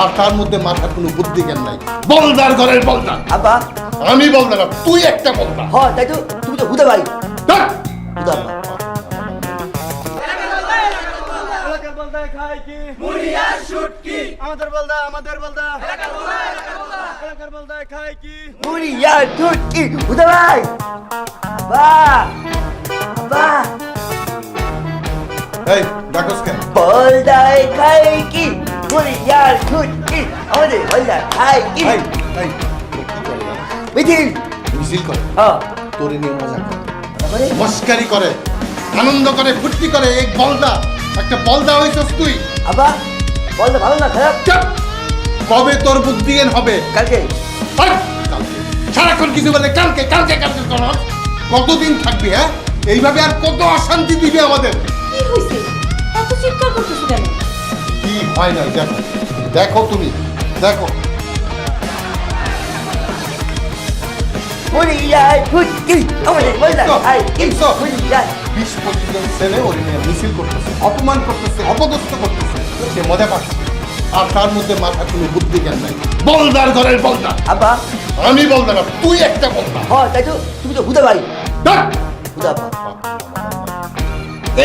আর তার মধ্যে মাথার কোনো বুদ্ধি জ্ঞান নাই। বলদার ঘরের বলদা আব্বা। আমি বলদা না তুই একটা বলদা হ তাই তো তুমি তো হুদা! হুদা আব্বা এলাকার বলদা খায় কি? মুড়ি শুটকি। আমাদের বলদা আমাদের বলদা এলাকার বলদা এলাকার বলদা খায় কি? মুড়ি আর দুধ হুদা ভাই। বাহ বাহ এই ডাকস কেন? বলদায় খাই কি? কি আমাদের কি করে জানো? মিছিল মিছিল করে। হ্যাঁ তোরে নিয়ে মজা করে। তারপরে মস্কারি করে। আনন্দ করে ফুর্তি করে। এই বলদা একটা বলদা হয়েছিস তুই। আব্বা বলদা ভালো না খারাপ? চাপ! কবে তোর বুদ্ধি জ্ঞান হবে? কালকে। সারাক্ষণ কিছু বলে কালকে কালকে কালকে করো। কতদিন থাকবি হ্যাঁ? এইভাবে আর কত অশান্তি দিবি আমাদের? কি হয়েছে এত চিৎকার হয় না দেখো। দেখো তুমি দেখো। বিশ পঁচিশ জন ছেলে ওর মিছিল করতেছে অপমান করতেছে অপদস্থ করতেছে। সে মজা পাচ্ছে। আর তার মধ্যে মাথা কোনো বুদ্ধি জ্ঞান নাই। বলদার ঘরের আমি বলদা না তুই একটা বলদা হ তাই তো তুমি তো হুদা ভাই ধ্যাৎ! হুদা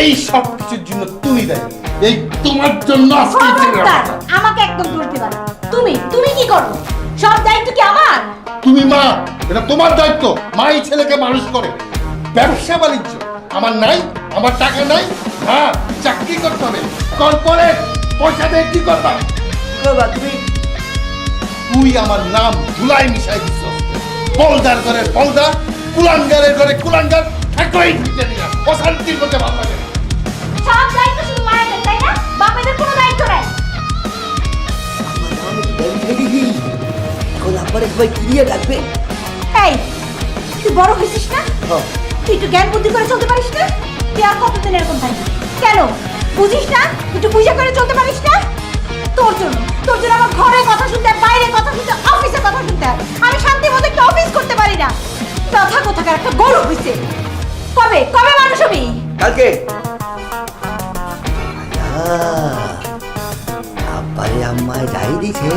এই সব কিছুর জন্য তুমি দেয়। এই তোমার জন্য আজকে খবরদার, আমাকে একদম তুমি তুমি কি করো? সব দায়িত্ব কি আমার? তুমি মা এটা তোমার দায়িত্ব। মা এই ছেলেকে মানুষ করে। ব্যবসা বাণিজ্য। আমার নাই আমার টাকা নাই। হ্যাঁ চাকরি করতে হবে। কর্পোরেট পয়সা দিয়ে কি করবা? তুমি তুই আমার নাম ধুলাই মিশাই দিছ বলদার ঘরে বলদা কুলাঙ্গারের ঘরে কুলাঙ্গার। একই অশান্তির মধ্যে ভালো লাগে আপনারা সবাই ক্লিয়ার রাখবে। এই তুই বড় হয়েছিস না? হ্যাঁ। তুই একটু জ্ঞান বুদ্ধি করে চলতে পারিস না? তুই আর কতদিন এরকম থাকবি? কেন? বুঝিস না? একটু পূজা করে চলতে পারিস না? তোর জন্য তোর জন্য আমার ঘরে কথা শুনতে বাইরে কথা শুনতে অফিসে কথা শুনতে আমি শান্তি মতো একটা অফিস করতে পারি না। তথা কোথাকার একটা গরু হয়েছে কবে? কবে মানুষ হবি? কালকে। আব্বারে আম্মায় যাই দিছে।